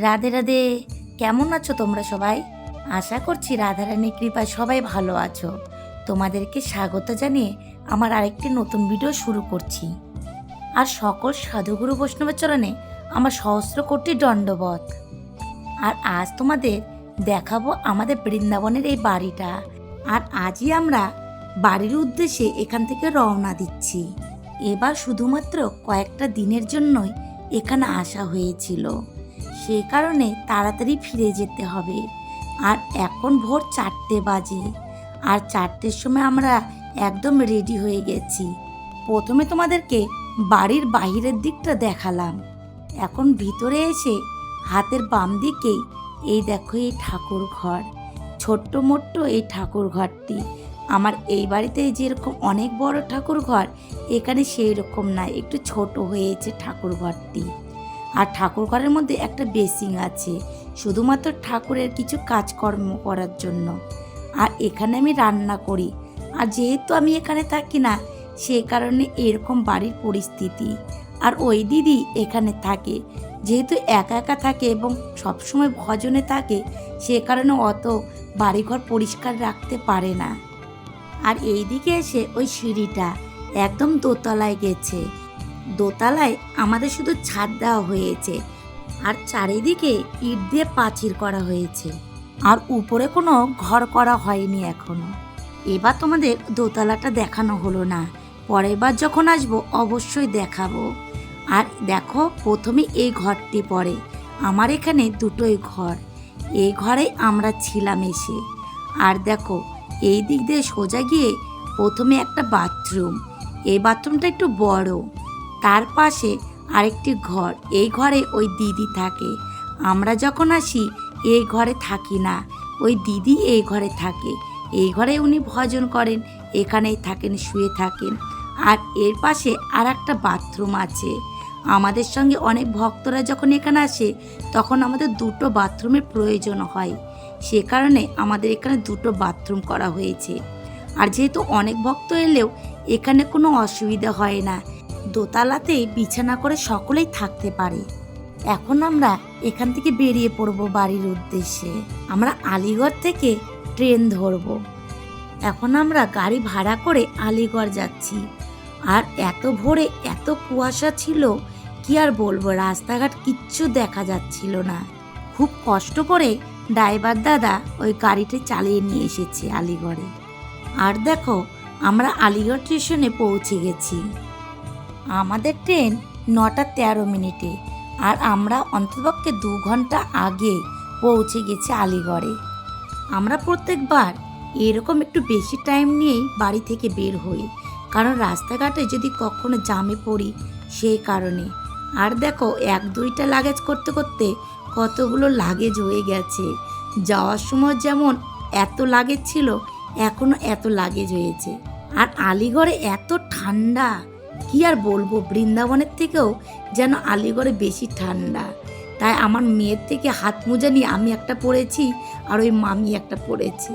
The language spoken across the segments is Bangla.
রাধে রাধে, কেমন আছো তোমরা সবাই? আশা করছি রাধারানীর কৃপায় সবাই ভালো আছো। তোমাদেরকে স্বাগত জানিয়ে আমার আরেকটি নতুন ভিডিও শুরু করছি। আর সকল সাধুগুরু বৈষ্ণবের চরণে আমার সহস্র কোটি দণ্ডবধ আর আজ তোমাদের দেখাবো আমাদের বৃন্দাবনের এই বাড়িটা। আর আজই আমরা বাড়ির উদ্দেশ্যে এখান থেকে রওনা দিচ্ছি। এবার শুধুমাত্র কয়েকটা দিনের জন্যই এখানে আসা হয়েছিল। সে কারণে তাড়াতাড়ি ফিরে যেতে হবে। আর এখন ভোর চারটে বাজে। আর চারটের সময় আমরা একদম রেডি হয়ে গেছি। প্রথমে তোমাদেরকে বাড়ির বাহিরের দিকটা দেখালাম। এখন ভিতরে এসে হাতের বাম দিকেই এই দেখো এই ঠাকুর ঘর। ছোট্ট মোট্ট এই ঠাকুর ঘরটি। আমার এই বাড়িতে যেরকম অনেক বড় ঠাকুর ঘর, এখানে সেই রকম না। একটু ছোট হয়েছে ঠাকুর ঘরটি। আর ঠাকুর ঘরের মধ্যে একটা বেসিং আছে, শুধুমাত্র ঠাকুরের কিছু কাজকর্ম করার জন্য। আর এখানে আমি রান্না করি। আর যেহেতু আমি এখানে থাকি না, সে কারণে এরকম বাড়ির পরিস্থিতি। আর ওই দিদি এখানে থাকে। যেহেতু একা একা থাকে এবং সবসময় ভজনে থাকে, সে কারণে অত বাড়িঘর পরিষ্কার রাখতে পারে না। আর এই দিকে এসে ওই সিঁড়িটা একদম দোতলায় গেছে। দোতলায় আমাদের শুধু ছাদ দেওয়া হয়েছে, আর চারিদিকে ইট দিয়ে পাঁচির করা হয়েছে। আর উপরে কোনো ঘর করা হয়নি এখনও। এবার তোমাদের দোতলাটা দেখানো হলো না। পরের বার যখন আসব, অবশ্যই দেখাবো। আর দেখো, প্রথমে এই ঘরটি পড়ে। আমার এখানে দুটোই ঘর। এই ঘরে আমরা ছিলাম এসে। আর দেখো, এই দিক দিয়ে সোজা গিয়ে প্রথমে একটা বাথরুম। এই বাথরুমটা একটু বড়। তার পাশে আরেকটি ঘর। এই ঘরে ওই দিদি থাকে। আমরা যখন আসি, এই ঘরে থাকি না। ওই দিদি এই ঘরে থাকে। এই ঘরে উনি ভজন করেন, এখানেই থাকেন, শুয়ে থাকেন। আর এর পাশে আর একটা বাথরুম আছে। আমাদের সঙ্গে অনেক ভক্তরা যখন এখানে আসে, তখন আমাদের দুটো বাথরুমের প্রয়োজন হয়। সে কারণে আমাদের এখানে দুটো বাথরুম করা হয়েছে। আর যেহেতু অনেক ভক্ত এলেও এখানে কোনো অসুবিধা হয় না। দোতলাতেই বিছানা করে সকলেই থাকতে পারে। এখন আমরা এখান থেকে বেরিয়ে পড়ব বাড়ির উদ্দেশ্যে। আমরা আলিগড় থেকে ট্রেন ধরব। এখন আমরা গাড়ি ভাড়া করে আলিগড় যাচ্ছি। আর এত ভোরে এত কুয়াশা ছিল, কি আর বলব, রাস্তাঘাট কিচ্ছু দেখা যাচ্ছিল না। খুব কষ্ট করে ড্রাইভার দাদা ওই গাড়িটি চালিয়ে নিয়ে এসেছে আলিগড়ে। আর দেখো, আমরা আলিগড় স্টেশনে পৌঁছে গেছি। আমাদের ট্রেন নটা তেরো মিনিটে আর আমরা অন্ততপক্ষে দু ঘণ্টা আগে পৌঁছে গেছি আলিগড়ে। আমরা প্রত্যেকবার এরকম একটু বেশি টাইম নিয়েই বাড়ি থেকে বের হই, কারণ রাস্তাঘাটে যদি কখনো জামে পড়ি সেই কারণে। আর দেখো, এক দুইটা লাগেজ করতে করতে কতগুলো লাগেজ হয়ে গেছে। যাওয়ার সময় যেমন এত লাগেজ ছিল, এখনও এত লাগেজ হয়েছে। আর আলিগড়ে এত ঠান্ডা কি আর বলব? বৃন্দাবনের থেকেও যেন আলিগড়ে বেশি ঠান্ডা। তাই আমার মেয়ের থেকে হাত মোজা নিয়ে আমি একটা পরেছি আর ওই মামি একটা পরেছি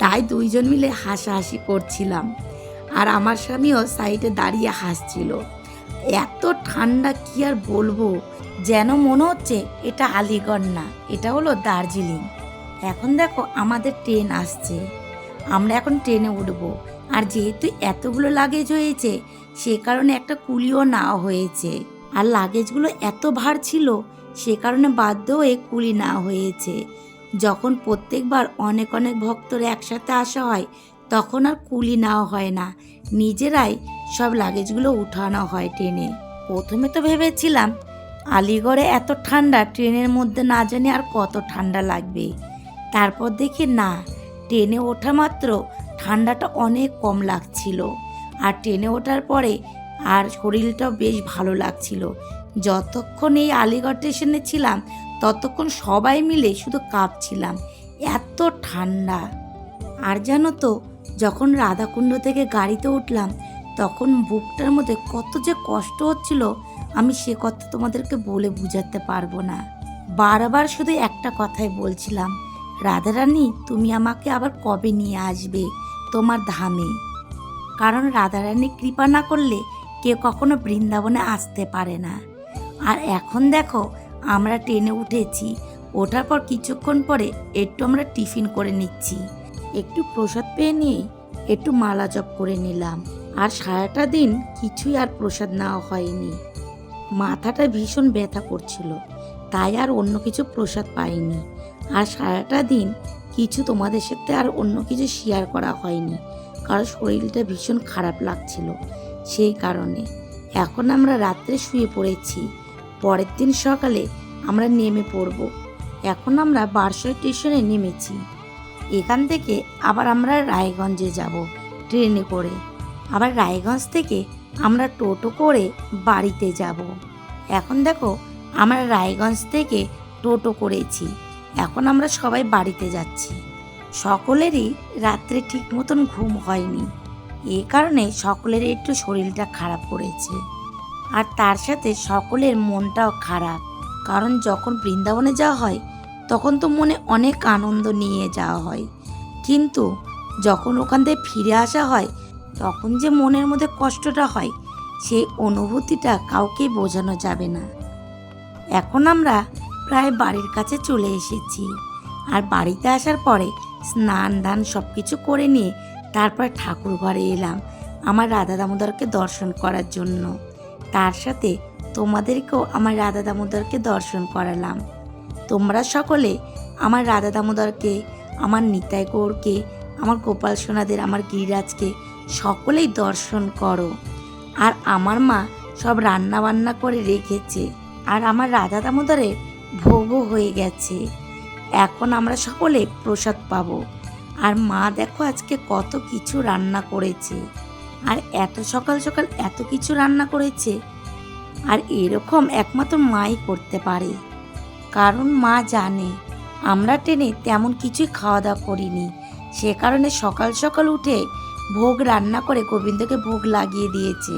তাই দুইজন মিলে হাসাহাসি করছিলাম। আর আমার স্বামীও সাইডে দাঁড়িয়ে হাসছিল। এত ঠান্ডা কি আর বলব? যেন মনে হচ্ছে এটা আলিগড় না, এটা হলো দার্জিলিং। এখন দেখো আমাদের ট্রেন আসছে। আমরা এখন ট্রেনে উঠবো। আর যেহেতু এতগুলো লাগেজ হয়েছে, সে কারণে একটা কুলিও নেওয়া হয়েছে। আর লাগেজগুলো এত ভার ছিল, সে কারণে বাধ্য হয়ে কুলি নেওয়া হয়েছে। যখন প্রত্যেকবার অনেক অনেক ভক্তরা একসাথে আসা হয়, তখন আর কুলি নেওয়া হয় না। নিজেরাই সব লাগেজগুলো উঠানো হয় ট্রেনে। প্রথমে তো ভেবেছিলাম, আলিগড়ে এত ঠান্ডা, ট্রেনের মধ্যে না জানি আর কত ঠান্ডা লাগবে। তারপর দেখি না, ট্রেনে ওঠা মাত্র ঠান্ডাটা অনেক কম লাগছিল। আর ট্রেনে ওঠার পরে আর শরীরটাও বেশ ভালো লাগছিল। যতক্ষণ এই আলিগড় স্টেশনে ছিলাম, ততক্ষণ সবাই মিলে শুধু কাঁপছিলাম। এত ঠান্ডা। আর জানো তো, যখন রাধাকুণ্ড থেকে গাড়িতে উঠলাম, তখন বুকটার মধ্যে কত যে কষ্ট হচ্ছিল, আমি সে কথা তোমাদেরকে বলে বুঝাতে পারব না। বারবার শুধু একটা কথাই বলছিলাম, রাধারানী, তুমি আমাকে আবার কবে নিয়ে আসবে? তোমার ধামে। কারণ রাধারানী কৃপা না করলে কেউ কখনো বৃন্দাবনে আসতে পারে না। আর এখন দেখো, আমরা ট্রেনে উঠেছি। ওঠার পর কিছুক্ষণ পরে একটু আমরা টিফিন করে নিচ্ছি। একটু প্রসাদ পেয়ে নিয়ে একটু মালা জপ করে নিলাম। আর সারাটা দিন কিছুই আর প্রসাদ নেওয়া হয়নি। মাথাটা ভীষণ ব্যথা করছিল, তাই আর অন্য কিছু প্রসাদ পাইনি। আর সারাটা দিন কিছু তোমাদের সাথে আর অন্য কিছু শেয়ার করা হয়নি। কারণ শরীরটা ভীষণ খারাপ লাগছিল সেই কারণে। এখন আমরা রাত্রে শুয়ে পড়েছি। পরের দিন সকালে আমরা নেমে পড়ব। এখন আমরা বারশো স্টেশনে নেমেছি। এখান থেকে আবার আমরা রায়গঞ্জে যাব ট্রেনে করে। আবার রায়গঞ্জ থেকে আমরা টোটো করে বাড়িতে যাব। এখন দেখো আমরা রায়গঞ্জ থেকে টোটো করেছি। এখন আমরা সবাই বাড়িতে যাচ্ছি। সকলেরই রাত্রে ঠিক মতন ঘুম হয়নি। এ কারণে সকলের একটু শরীরটা খারাপ করেছে। আর তার সাথে সকলের মনটাও খারাপ। কারণ যখন বৃন্দাবনে যাওয়া হয়, তখন তো মনে অনেক আনন্দ নিয়ে যাওয়া হয়। কিন্তু যখন ওখান থেকে ফিরে আসা হয়, তখন যে মনের মধ্যে কষ্টটা হয়, সেই অনুভূতিটা কাউকেই বোঝানো যাবে না। এখন আমরা প্রায় বাড়ির কাছে চলে এসেছি। আর বাড়িতে আসার পরে স্নান দান সব কিছু করে নিয়ে তারপর ঠাকুর ঘরে এলাম আমার রাধা দামোদরকে দর্শন করার জন্য। তার সাথে তোমাদেরকেও আমার রাধা দামোদরকে দর্শন করালাম। তোমরা সকলে আমার রাধা দামোদরকে, আমার নিতাই গৌরকে, আমার গোপাল সোনাদের, আমার গিরিরাজকে সকলেই দর্শন করো। আর আমার মা সব রান্না বান্না করে রেখেছে। আর আমার রাধা দামোদরের ভোগও হয়ে গেছে। এখন আমরা সকলে প্রসাদ পাবো। আর মা দেখো আজকে কত কিছু রান্না করেছে। আর এত সকাল সকাল এত কিছু রান্না করেছে। আর এরকম একমাত্র মাই করতে পারে। কারণ মা জানে, আমরা ট্রেনে তেমন কিছুই খাওয়া দাওয়া করিনি। সে কারণে সকাল সকাল উঠে ভোগ রান্না করে গোবিন্দকে ভোগ লাগিয়ে দিয়েছে।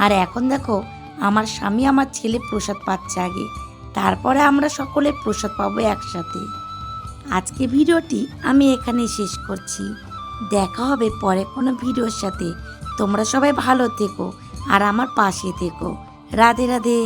আর এখন দেখো, আমার স্বামী আমার ছেলে প্রসাদ পাচ্ছে আগে। তারপরে আমরা সকলে প্রসাদ পাবো একসাথে। আজকে ভিডিওটি আমি এখানে শেষ করছি। দেখা হবে পরে কোনো ভিডিওর সাথে। তোমরা সবাই ভালো থেকো আর আমার পাশে থেকো। রাধে রাধে।